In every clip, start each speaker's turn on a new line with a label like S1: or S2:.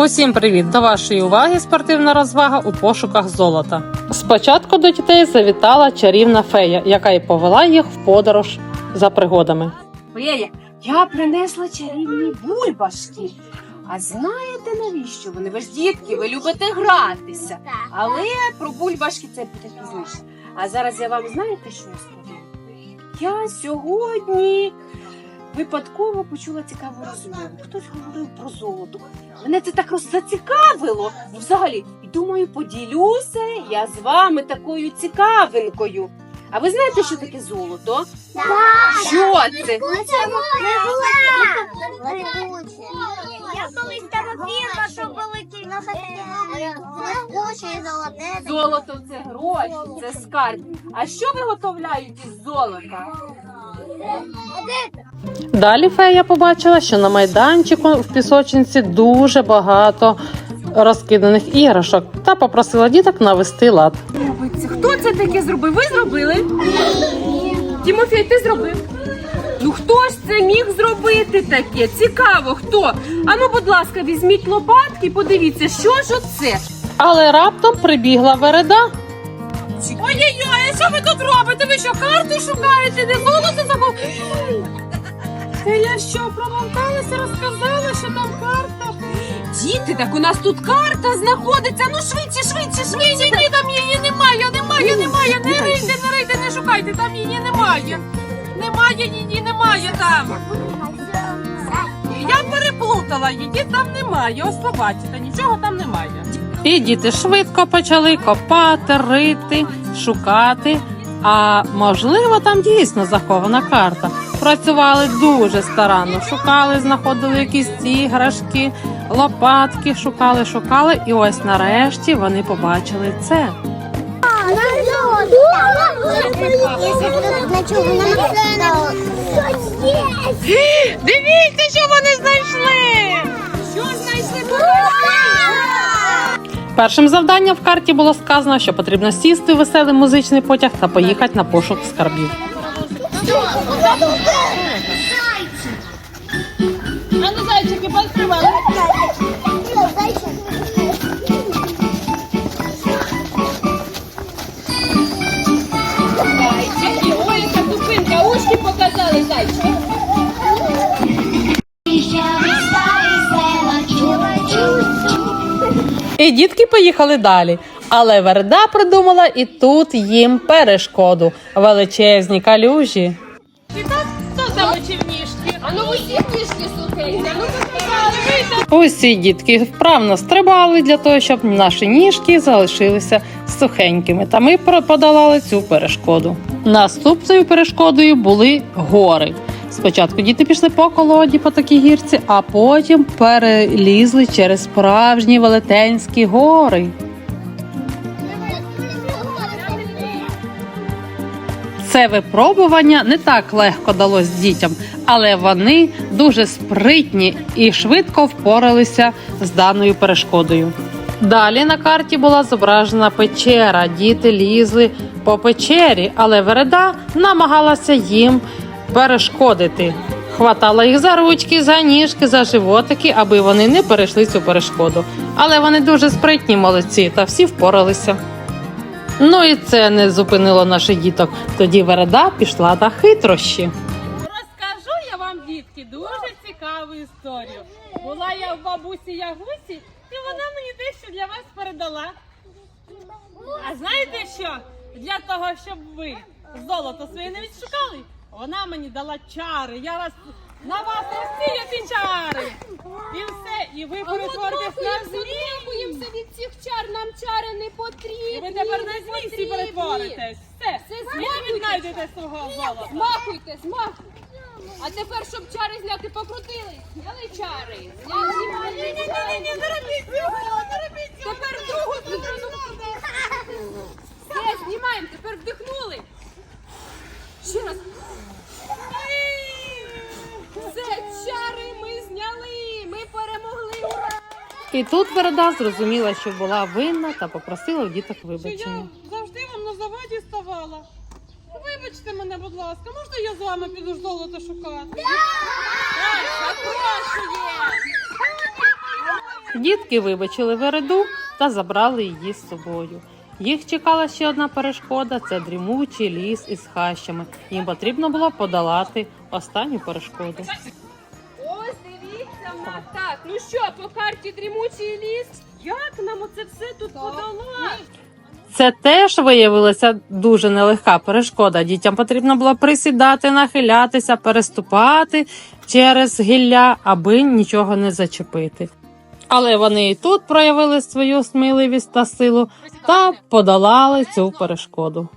S1: Усім привіт! До вашої уваги спортивна розвага у пошуках золота. Спочатку до дітей завітала чарівна фея, яка й повела їх в подорож за пригодами.
S2: Фея, я принесла чарівні бульбашки. А знаєте навіщо вони? Ви ж дітки, ви любите гратися. Але про бульбашки це буде пізніше. А зараз я вам знаєте, що я скажу? Я сьогодні випадково почула цікаву розмову. Хтось говорив про золото. Мене це так зацікавило. Ну, взагалі, і думаю, поділюся я з вами такою цікавинкою. А ви знаєте, що таке золото? Що це?
S3: Я колись там вірила, що великий на Гроші золоте.
S2: Золото це гроші, це скарб. А що виготовляють із золота?
S1: Далі фея побачила, що на майданчику в пісочниці дуже багато розкиданих іграшок та попросила діток навести лад.
S2: Хто це таке зробив? Ви зробили? Тімофій, ти зробив? Ну хто ж це міг зробити таке? Цікаво, хто? Ану, будь ласка, візьміть лопатки подивіться, що ж оце?
S1: Але раптом прибігла вереда.
S2: Ой-ой-ой, що ви тут робите? Ви що, карту шукаєте? Не золото забув? Я що, промовкалася, розказала, що там карта? Діти, так у нас тут карта знаходиться. Ну швидше, швидше, швидше. Ні, ні, там її немає, немає, немає. Не рийте, не рийте, не шукайте, там її немає. Немає її, немає там. Я переплутала її, там немає. Ось побачите, нічого там немає.
S1: І діти швидко почали копати, рити, шукати. А можливо, там дійсно захована карта. Працювали дуже старанно, шукали, знаходили якісь іграшки, лопатки, шукали, шукали, і ось нарешті вони побачили це.
S2: Дивіться, що вони знайшли! Що знайшли?
S1: Першим завданням в карті було сказано, що потрібно сісти у веселий музичний потяг та поїхати на пошук скарбів.
S2: А ну зайчики, зайчики.
S1: І дітки поїхали далі. Але Верда придумала і тут їм перешкоду величезні калюжі.
S2: Ну усі ну.
S1: Усі дітки вправно стрибали для того, щоб наші ніжки залишилися сухенькими. Та ми подолали цю перешкоду. Наступною перешкодою були гори. Спочатку діти пішли по колоді по такій гірці, а потім перелізли через справжні велетенські гори. Це випробування не так легко далось дітям, але вони дуже спритні і швидко впоралися з даною перешкодою. Далі на карті була зображена печера. Діти лізли по печері, але Вереда намагалася їм перешкодити. Хватала їх за ручки, за ніжки, за животики, аби вони не перейшли цю перешкоду. Але вони дуже спритні молодці та всі впоралися. Ну і це не зупинило наших діток. Тоді Вереда пішла на хитрощі.
S4: Розкажу я вам, дітки, дуже цікаву історію. Була я в бабусі Ягусі, і вона мені дещо для вас передала. А знаєте що? Для того, щоб ви золото своє не відшукали, вона мені дала чари. Я вас на вас розсію ці чари. І все, і ви перетворитесь на змій.
S2: Цих чар, нам чари не потрібні.
S4: І ви тепер на змій всі перетворитесь. Все,
S2: Все,
S4: не знайдете свого золота.
S2: Змахуйте, змахуйте. А тепер, щоб чари зняти, покрутили. Зняли чари. Зняли, знімали. Тепер другу Все, знімаємо, тепер вдихнули. Ще раз. Все, чари ми зняли. Ми перемогли. Ура!
S1: І тут Вереда зрозуміла, що була винна та попросила у діток
S4: Що я завжди вам на заваді ставала. Вибачте мене, будь ласка, можна я з вами піду золото шукати? Так!
S1: Дітки вибачили вереду та забрали її з собою. Їх чекала ще одна перешкода це дрімучий ліс із хащами. Їм потрібно було подолати останню перешкоду.
S2: Мак. Так, ну що, по карті дрімучий ліс? Як нам оце все тут подолати?
S1: Це теж виявилася дуже нелегка перешкода. Дітям потрібно було присідати, нахилятися, переступати через гілля, аби нічого не зачепити. Але вони і тут проявили свою сміливість та силу та подолали цю перешкоду.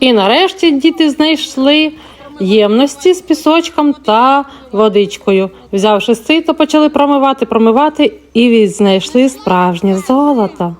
S1: І нарешті діти знайшли ємності з пісочком та водичкою. Взявши сито, почали промивати, промивати і знайшли справжнє золото.